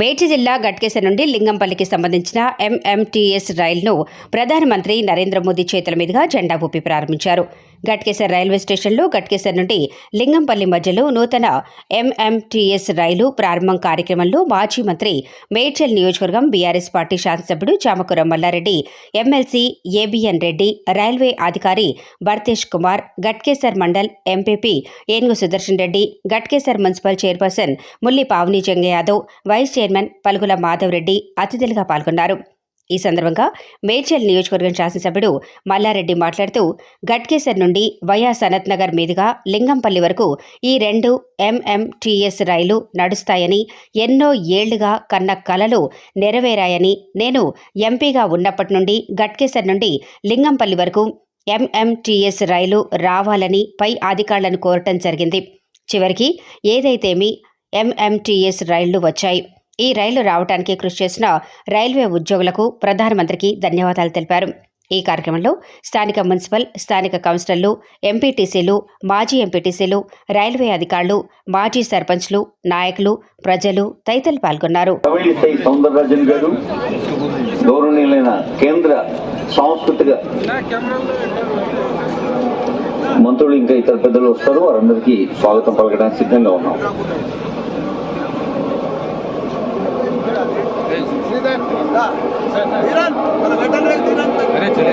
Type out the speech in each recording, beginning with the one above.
మేడ్చి జిల్లా గట్కేసర్ నుండి లింగంపల్లికి సంబంధించిన ఎంఎంటీఎస్ రైలును ప్రధానమంత్రి నరేంద్ర మోదీ చేతుల మీదుగా జెండా ఊపి ప్రారంభించారు. గట్కేసర్ రైల్వే స్టేషన్లో గట్కేసర్ నుండి లింగంపల్లి మధ్యలో నూతన ఎంఎంటీఎస్ రైలు ప్రారంభం కార్యక్రమంలో మాజీ మంత్రి మేడ్చల్ నియోజకవర్గం బీఆర్ఎస్ పార్టీ శాసనసభ్యుడు Chamakuram Mallareddy MLC ABN Reddy railway అధికారి Bharatesh Kumar Ghatkesar mandal MPP Enugu Sudarshan Reddy Ghatkesar municipal chairperson Mulli Pavani Janga Yadav vice chairman Palugula Madhav Reddy అతిథులుగా పాల్గొన్నారు. ఈ సందర్భంగా మేడ్చల్ నియోజకవర్గం శాసనసభ్యుడు మల్లారెడ్డి మాట్లాడుతూ గట్కేసర్ నుండి వయా సనత్ నగర్ మీదుగా లింగంపల్లి వరకు ఈ రెండు ఎంఎంటీఎస్ రైలు నడుస్తాయని ఎన్నో ఏళ్ళుగా కన్న కలలు నెరవేరాయని నేను ఎంపీగా ఉన్నప్పటి నుండి గట్కేసర్ నుండి లింగంపల్లి వరకు ఎంఎంటీఎస్ రైలు రావాలని పై అధికారులను కోరటం జరిగింది. చివరికి ఏదైతేమి ఎంఎంటీఎస్ రైళ్ళు వచ్చాయి. ఈ రైలు రావడానికి కృషి చేసిన రైల్వే ఉద్యోగులకు ప్రధానమంత్రికి ధన్యవాదాలు తెలిపారు. ఈ కార్యక్రమంలో స్థానిక మున్సిపల్ స్థానిక కౌన్సిలర్లు ఎంపీటీసీలు మాజీ ఎంపీటీసీలు రైల్వే అధికారులు మాజీ సర్పంచ్లు నాయకులు ప్రజలు తదితరులు పాల్గొన్నారు. కేంద్ర సాంస్కృతిక మంత్రులు ఇంకా ఇతర పెద్దలు వస్తారు. వారందరికీ స్వాగతం పలకడానికి సిద్ధంగా ఉన్నాం. अरे चले।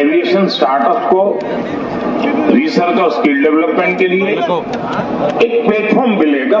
एविएशन स्टार्टअप को रिसर्च और स्किल डेवलपमेंट के लिए एक प्लेटफॉर्म मिलेगा।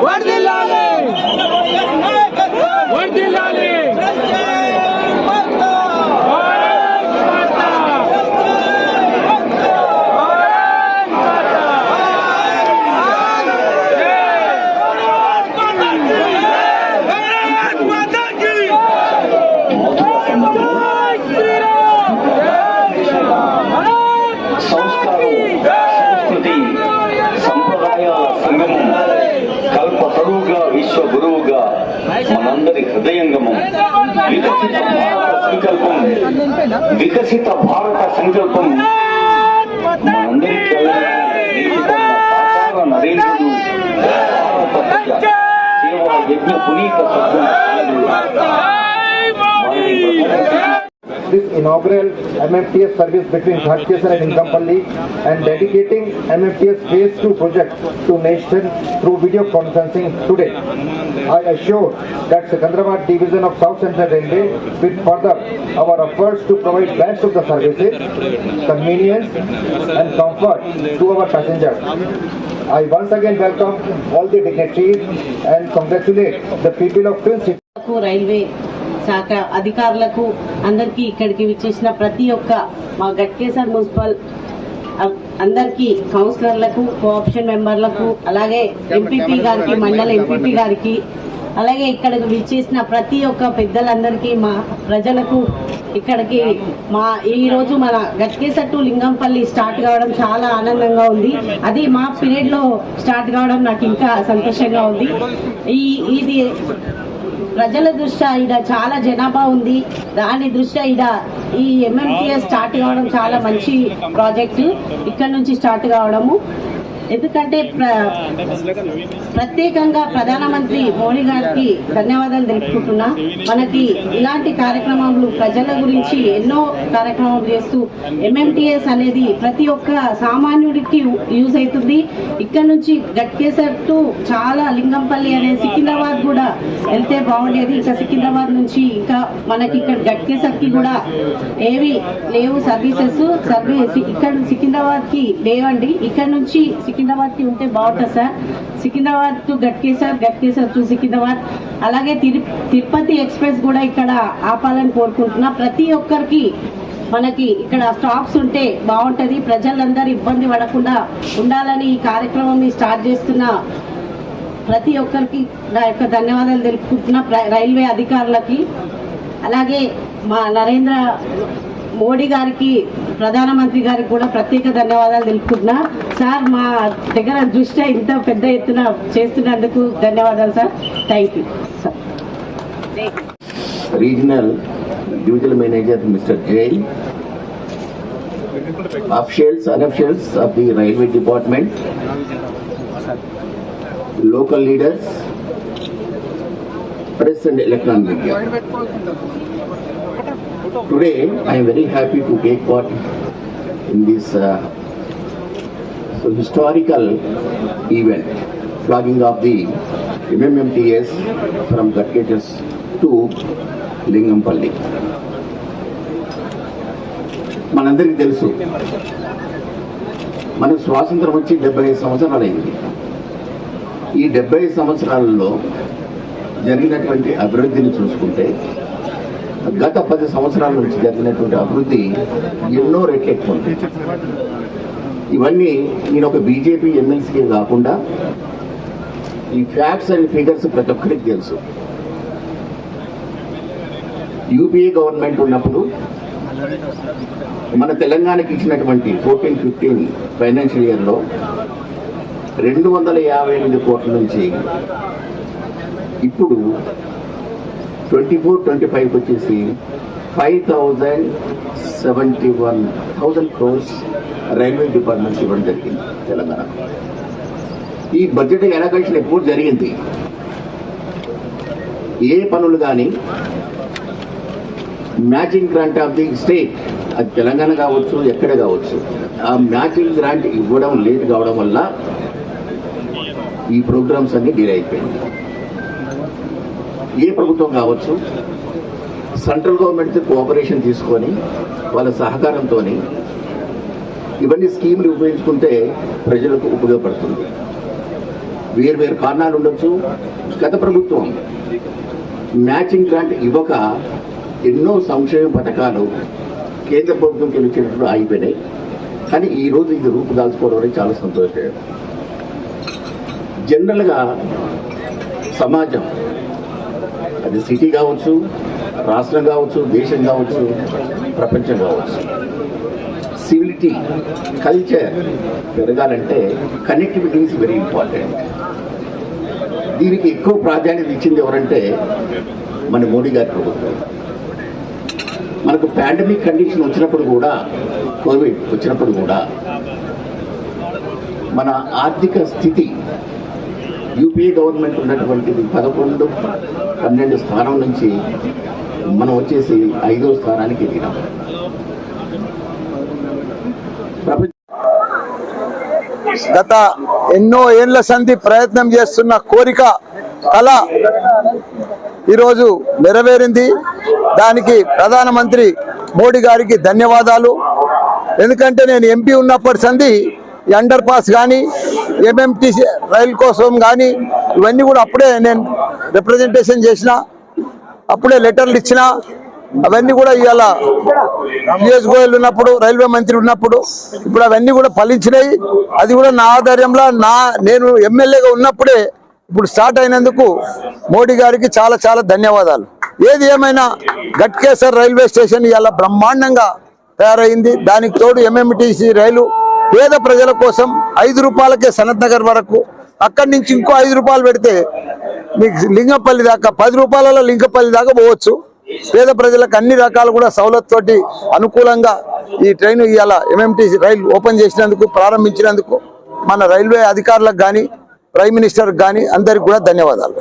¡Guárdenlo! వికసిత భారత సంకల్పం వికసిత భారత సంకల్పం మనందరికీ నిలుపుకున్న సాకార నరేంద్రుడు భారత ప్రజ సేవా యజ్ఞ పునీత సద్గుణ this inaugural MMTS service between Ghatkesar and Inkampalli and dedicating MMTS Phase 2 project to nation through video conferencing today. I assure that Secunderabad Division of South Central Railway will further our efforts to provide best of the services, convenience and comfort to our passengers. I once again welcome all the dignitaries and congratulate the people of Twin Railway శాఖ అధికారులకు అందరికీ ఇక్కడికి విచ్చేసిన ప్రతి ఒక్క మా Ghatkesar municipal అందరికీ కౌన్సిలర్లకు cooption మెంబర్లకు అలాగే ఎంపీపీ గారికి మండల ఎంపీపీ గారికి అలాగే ఇక్కడికి విచ్చేసిన ప్రతి ఒక్క పెద్దలందరికీ మా ప్రజలకు ఇక్కడికి మా ఈరోజు మన గట్కేసర్ టు లింగంపల్లి స్టార్ట్ కావడం చాలా ఆనందంగా ఉంది. అది మా పీరియడ్లో స్టార్ట్ కావడం నాకు ఇంకా సంతోషంగా ఉంది. ఈ ఇది ప్రజల దృష్ట్యా ఈడ చాలా జనాభా ఉంది. దాని దృష్ట్యా ఈడ ఈ ఎంఎంటీఎస్ స్టార్ట్ కావడం చాలా మంచి ప్రాజెక్టు ఇక్కడ నుంచి స్టార్ట్ కావడము. ఎందుకంటే ప్ర- ప్రత్యేకంగా ప్రధానమంత్రి మోడీ గారికి ధన్యవాదాలు తెలుపుకుంటున్నా. మనకి ఇలాంటి కార్యక్రమాలు ప్రజల గురించి ఎన్నో కార్యక్రమాలు చేస్తూ ఎంఎంటీఎస్ అనేది ప్రతి ఒక్క సామాన్యుడికి యూజ్ అవుతుంది. ఇక్కడ నుంచి గట్కేసర్ టు చాలా లింగంపల్లి అనే సికింద్రాబాద్ కూడా వెళ్తే బాగుండేది. ఇంకా సికింద్రాబాద్ నుంచి ఇంకా మనకి ఇక్కడ గట్కేసర్కి కూడా ఏవి లేవు సర్వీసెస్. సర్వీస్ ఇక్కడ సికింద్రాబాద్కి లేవండి. ఇక్కడ నుంచి సికింద్రాబాద్కి ఉంటే బాగుంటుంది sir. Secunderabad to Ghatkesar Ghatkesar to Secunderabad. అలాగే తిరు తిరుపతి ఎక్స్ప్రెస్ కూడా ఇక్కడ ఆపాలని కోరుకుంటున్నా. ప్రతి ఒక్కరికి మనకి ఇక్కడ స్టాప్స్ ఉంటే బాగుంటుంది. ప్రజలందరూ ఇబ్బంది పడకుండా ఉండాలని ఈ కార్యక్రమం స్టార్ట్ చేస్తున్న ప్రతి ఒక్కరికి నా యొక్క ధన్యవాదాలు తెలుపుకుంటున్న రైల్వే అధికారులకి. అలాగే మా నరేంద్ర మోడీ గారికి ప్రధానమంత్రి గారికి కూడా ప్రత్యేక ధన్యవాదాలు తెలుపుకుంటున్నా. సార్ మా దగ్గర దృష్టి ఇంత పెద్ద ఎత్తున చేస్తున్నందుకు ధన్యవాదాలు sir. Thank you regional divisional manager mister jail officials unofficials of the railway department local leaders press and electronic media Today, I am very happy to take part in this uh, so historical event, flogging of the MMMTS from Gatketas to Lingampalli మనందరికీ తెలుసు మనకు స్వాతంత్రం వచ్చి డెబ్బై ఐదు సంవత్సరాలైంది ఈ డెబ్బై ఐదు సంవత్సరాలలో జరిగినటువంటి అభివృద్ధిని చూసుకుంటే గత పది సంవత్సరాల నుంచి జరిగినటువంటి అభివృద్ధి ఎన్నో రెట్లు ఎక్కువ ఇవన్నీ నేను ఒక బీజేపీ ఎమ్మెల్సీకే కాకుండా ఈ ఫ్యాక్ట్స్ అండ్ ఫిగర్స్ ప్రతి ఒక్కరికి తెలుసు. యూపీఏ గవర్నమెంట్ ఉన్నప్పుడు మన తెలంగాణకి ఇచ్చినటువంటి ఫోర్టీన్ ఫిఫ్టీన్ ఫైనాన్షియల్ ఇయర్లో రెండు వందల యాభై ఎనిమిది కోట్ల నుంచి ఇప్పుడు ట్వంటీ ఫోర్ ట్వంటీ ఫైవ్ వచ్చేసి five thousand seventy one thousand crores railway department ఇవ్వడం జరిగింది తెలంగాణ. ఈ బడ్జెట్ ఎలకేషన్ ఎప్పుడు జరిగింది? ఏ పనులు కానీ matching grant of the state అది తెలంగాణ కావచ్చు ఎక్కడ కావచ్చు ఆ మ్యాచింగ్ గ్రాంట్ ఇవ్వడం లేట్ కావడం వల్ల ఈ ప్రోగ్రామ్స్ అన్ని డిలే అయిపోయింది ఏ ప్రభుత్వం కావచ్చు సెంట్రల్ గవర్నమెంట్తో కోఆపరేషన్ తీసుకొని వాళ్ళ సహకారంతో ఇవన్నీ స్కీములు ఉపయోగించుకుంటే ప్రజలకు ఉపయోగపడుతుంది. వేరు వేరు కారణాలు ఉండొచ్చు. గత ప్రభుత్వం మ్యాచింగ్ గ్రాంట్ ఇవ్వక ఎన్నో సంక్షేమ పథకాలు కేంద్ర ప్రభుత్వం గెలిచేటప్పుడు ఆగిపోయినాయి. కానీ ఈ రోజు ఇది రూపుదాల్చుకోవడం అనేది చాలా సంతోషం జనరల్గా సమాజం అది సిటీ కావచ్చు రాష్ట్రం కావచ్చు దేశం కావచ్చు ప్రపంచం కావచ్చు. సివిలిటీ కల్చర్ పెరగాలంటే కనెక్టివిటీ ఈజ్ వెరీ ఇంపార్టెంట్ దీనికి ఎక్కువ ప్రాధాన్యత ఇచ్చింది ఎవరంటే మన మోడీ గారి ప్రభుత్వం. మనకు పాండమిక్ కండిషన్ వచ్చినప్పుడు కూడా కోవిడ్ వచ్చినప్పుడు కూడా మన ఆర్థిక స్థితి యూపీఏ గవర్నమెంట్ ఉన్నటువంటిది పదకొండు పన్నెండు స్థానం నుంచి మనం వచ్చేసి ఐదో స్థానానికి ఎదిగినాం గత ఎన్నో ఏళ్ళ సంధి ప్రయత్నం చేస్తున్న కోరిక కళ ఈరోజు నెరవేరింది. దానికి ప్రధానమంత్రి మోడీ గారికి ధన్యవాదాలు. ఎందుకంటే నేను ఎంపీ ఉన్నప్పటి సంధి ఈ అండర్ పాస్ కానీ ఎంఎంటీసీ రైల్ కోసం కానీ ఇవన్నీ కూడా అప్పుడే నేను రిప్రజెంటేషన్ చేసిన అప్పుడే లెటర్లు ఇచ్చిన అవన్నీ కూడా ఇవాళ పిఎస్ గోయల్ ఉన్నప్పుడు రైల్వే మంత్రి ఉన్నప్పుడు ఇప్పుడు అవన్నీ కూడా ఫలించినాయి. అది కూడా నా ఆధ్వర్యంలో నా నేను ఎమ్మెల్యేగా ఉన్నప్పుడే ఇప్పుడు స్టార్ట్ అయినందుకు మోడీ గారికి చాలా చాలా ధన్యవాదాలు. ఏది ఏమైనా గట్కేసర్ రైల్వే స్టేషన్ ఇవాళ బ్రహ్మాండంగా తయారైంది. దానికి తోడు ఎంఎంటీసీ రైలు పేద ప్రజల కోసం ఐదు రూపాయలకే సనత్ నగర్ వరకు అక్కడి నుంచి ఇంకో ఐదు రూపాయలు పెడితే మీకు లింగపల్లి దాకా పది రూపాయలలో లింగపల్లి దాకా పోవచ్చు. పేద ప్రజలకు అన్ని రకాలు కూడా సౌలత్తోటి అనుకూలంగా ఈ ట్రైన్ ఇవాళ ఎంఎంటీసీ రైలు ఓపెన్ చేసినందుకు ప్రారంభించినందుకు మన రైల్వే అధికారులకు కానీ ప్రైమ్ మినిస్టర్ కానీ అందరికి కూడా ధన్యవాదాలు.